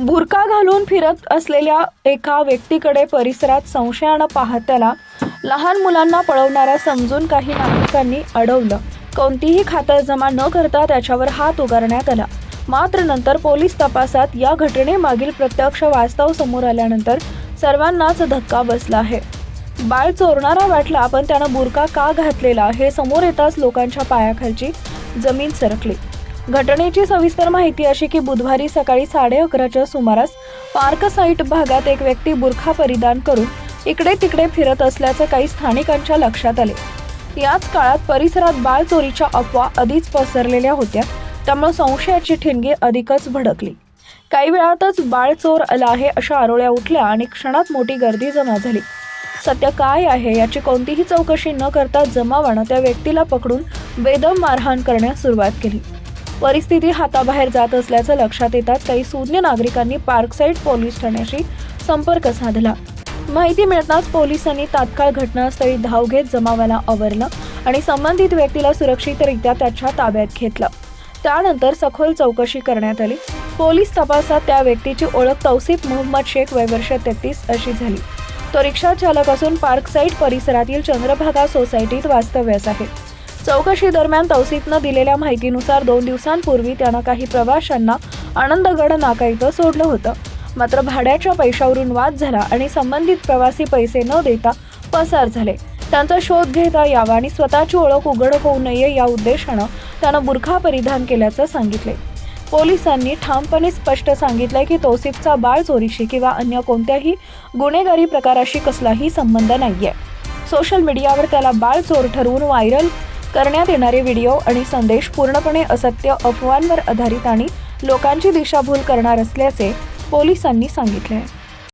बुरका घालून फिरत असलेल्या एका व्यक्तीकडे परिसरात संशयानं पाहत त्याला लहान मुलांना पळवणाऱ्या समजून काही नागरिकांनी अडवलं. कोणतीही खातरजमा न करता त्याच्यावर हात उगारण्यात आला. मात्र नंतर पोलीस तपासात या घटनेमागील प्रत्यक्ष वास्तव समोर आल्यानंतर सर्वांनाच धक्का बसला आहे. बाळ चोरणारा वाटला पण त्यानं बुरका का घातलेला हे समोर येताच लोकांच्या पायाखालची जमीन सरकली. घटनेची सविस्तर माहिती अशी की बुधवारी सकाळी साडे अकराच्या सुमारास पार्क साईट भागात एक व्यक्ती बुरखा परिधान करून इकडे तिकडे फिरत असल्याचं काही स्थानिकांच्या लक्षात आले. याच काळात परिसरात बाळ चोरीच्या अफवा आधीच पसरलेल्या होत्या त्यामुळे संशयाची ठिणगी अधिकच भडकली. काही वेळातच बाळ चोर आला आहे अशा आरोळ्या उठल्या आणि क्षणात मोठी गर्दी जमा झाली. सत्य काय आहे याची कोणतीही चौकशी न करता जमावानं त्या व्यक्तीला पकडून बेदम मारहाण करण्यास सुरुवात केली. परिस्थिती हाताबाहेर जात असल्याचं लक्षात येताच काही सुज्ञ नागरिकांनी पार्कसाईड पोलीस ठाण्याशी संपर्क साधला. माहिती मिळताच पोलिसांनी तात्काळ घटनास्थळी धाव घेत जमावाला आवरलं आणि संबंधित व्यक्तीला सुरक्षितरित्या त्याच्या ताब्यात घेतलं. त्यानंतर सखोल चौकशी करण्यात आली. पोलीस तपासात त्या व्यक्तीची ओळख तौसिफ मोहम्मद शेख वय वर्ष तेहतीस अशी झाली. तो रिक्षा चालक असून पार्कसाईड परिसरातील चंद्रभागा सोसायटीत वास्तव्यास आहे. चौकशी दरम्यान तौसिफनं दिलेल्या माहितीनुसार दोन दिवसांपूर्वी त्यानं काही प्रवाशांना आनंदगड नाका इथं सोडलं होतं. मात्र भाड्याच्या पैशावरून वाद झाला आणि संबंधित प्रवासी पैसे न देता पसार झाले. त्यांचा शोध घेता यावा आणि स्वतःची ओळख उघड होऊ नये या उद्देशानं त्यानं बुरखा परिधान केल्याचं सांगितले. पोलिसांनी ठामपणे स्पष्ट सांगितलंय की तौसिफचा बाळ चोरीशी किंवा अन्य कोणत्याही गुन्हेगारी प्रकाराशी कसलाही संबंध नाहीये. सोशल मीडियावर त्याला बाळ चोर ठरवून व्हायरल करण्यात येणारे व्हिडिओ आणि संदेश पूर्णपणे असत्य अफवांवर आधारित आणि लोकांची दिशाभूल करणार असल्याचे पोलिसांनी सांगितले. आहे